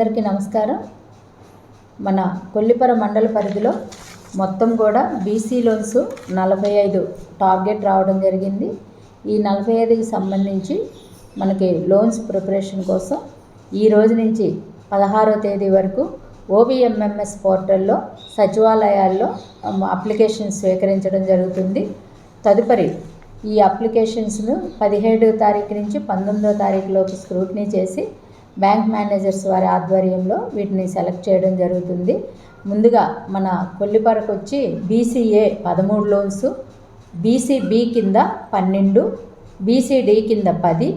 అందరికీ నమస్కారం. మన కొల్లిపర మండల పరిధిలో మొత్తం కూడా బీసీ లోన్స్ నలభై ఐదు టార్గెట్ రావడం జరిగింది. ఈ నలభై ఐదుకి సంబంధించి మనకి లోన్స్ ప్రిపరేషన్ కోసం ఈ రోజు నుంచి పదహారో తేదీ వరకు ఓబిఎంఎంఎస్ పోర్టల్లో సచివాలయాల్లో అప్లికేషన్ స్వీకరించడం జరుగుతుంది. తదుపరి ఈ అప్లికేషన్స్ను పదిహేడు తారీఖు నుంచి పంతొమ్మిదో తారీఖులోపు స్క్రూటినీ చేసి బ్యాంక్ మేనేజర్స్ వారి ఆధ్వర్యంలో వీటిని సెలెక్ట్ చేయడం జరుగుతుంది. ముందుగా మన కొల్లిపరకు వచ్చి బీసీఏ పదమూడు లోన్స్ బీసీబీ కింద పన్నెండు బీసీడీ కింద పది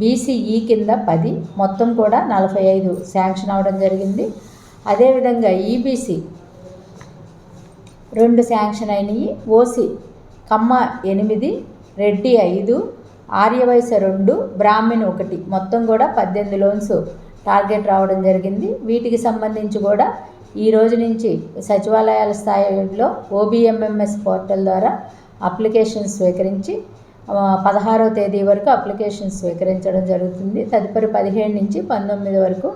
బీసీఈ కింద పది మొత్తం కూడా నలభై ఐదు శాంక్షన్ అవడం జరిగింది. అదేవిధంగా ఈబీసీ రెండు శాంక్షన్ అయినాయి. ఓసీ కమ్మ ఎనిమిది రెడ్డి ఐదు ఆర్యవైశ్య రెండు బ్రాహ్మణ్ ఒకటి. మొత్తం కూడా పద్దెనిమిది లోన్స్ టార్గెట్ రావడం జరిగింది. వీటికి సంబంధించి కూడా ఈ రోజు నుంచి సచివాలయాల స్థాయిలో ఓబిఎంఎంఎస్ పోర్టల్ ద్వారా అప్లికేషన్ స్వీకరించి పదహారో తేదీ వరకు అప్లికేషన్ స్వీకరించడం జరుగుతుంది. తదుపరి పదిహేడు నుంచి పంతొమ్మిది వరకు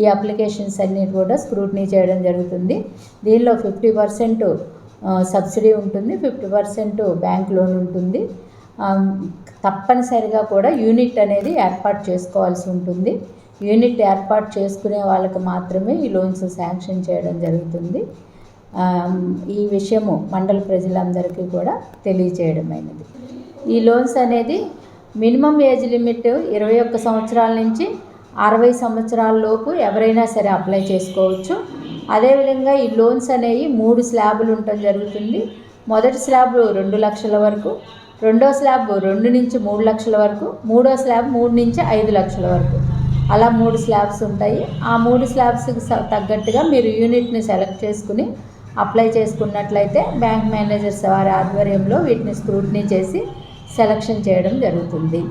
ఈ అప్లికేషన్స్ అన్నిటి కూడా స్క్రూటినీ చేయడం జరుగుతుంది. దీనిలో ఫిఫ్టీ పర్సెంట్ సబ్సిడీ ఉంటుంది. ఫిఫ్టీ పర్సెంట్ బ్యాంక్ లోన్ ఉంటుంది. తప్పనిసరిగా కూడా యూనిట్ అనేది ఏర్పాటు చేసుకోవాల్సి ఉంటుంది. యూనిట్ ఏర్పాటు చేసుకునే వాళ్ళకి మాత్రమే ఈ లోన్స్ శాంక్షన్ చేయడం జరుగుతుంది. ఈ విషయము మండల ప్రజలందరికీ కూడా తెలియచేయడమైనది. ఈ లోన్స్ అనేది మినిమం ఏజ్ లిమిట్ ఇరవై ఒక్క సంవత్సరాల నుంచి అరవై సంవత్సరాల లోపు ఎవరైనా సరే అప్లై చేసుకోవచ్చు. అదేవిధంగా ఈ లోన్స్ అనేవి మూడు స్లాబులు ఉండటం జరుగుతుంది. మొదటి స్లాబ్ రెండు లక్షల వరకు రెండో స్లాబ్ రెండు నుంచి మూడు లక్షల వరకు మూడో స్లాబ్ మూడు నుంచి ఐదు లక్షల వరకు. అలా మూడు స్లాబ్స్ ఉంటాయి. ఆ మూడు స్లాబ్స్కి తగ్గట్టుగా మీరు యూనిట్ని సెలెక్ట్ చేసుకుని అప్లై చేసుకున్నట్లయితే బ్యాంక్ మేనేజర్స్ వారి ఆధ్వర్యంలో వీటిని స్క్రూటినీ చేసి సెలక్షన్ చేయడం జరుగుతుంది.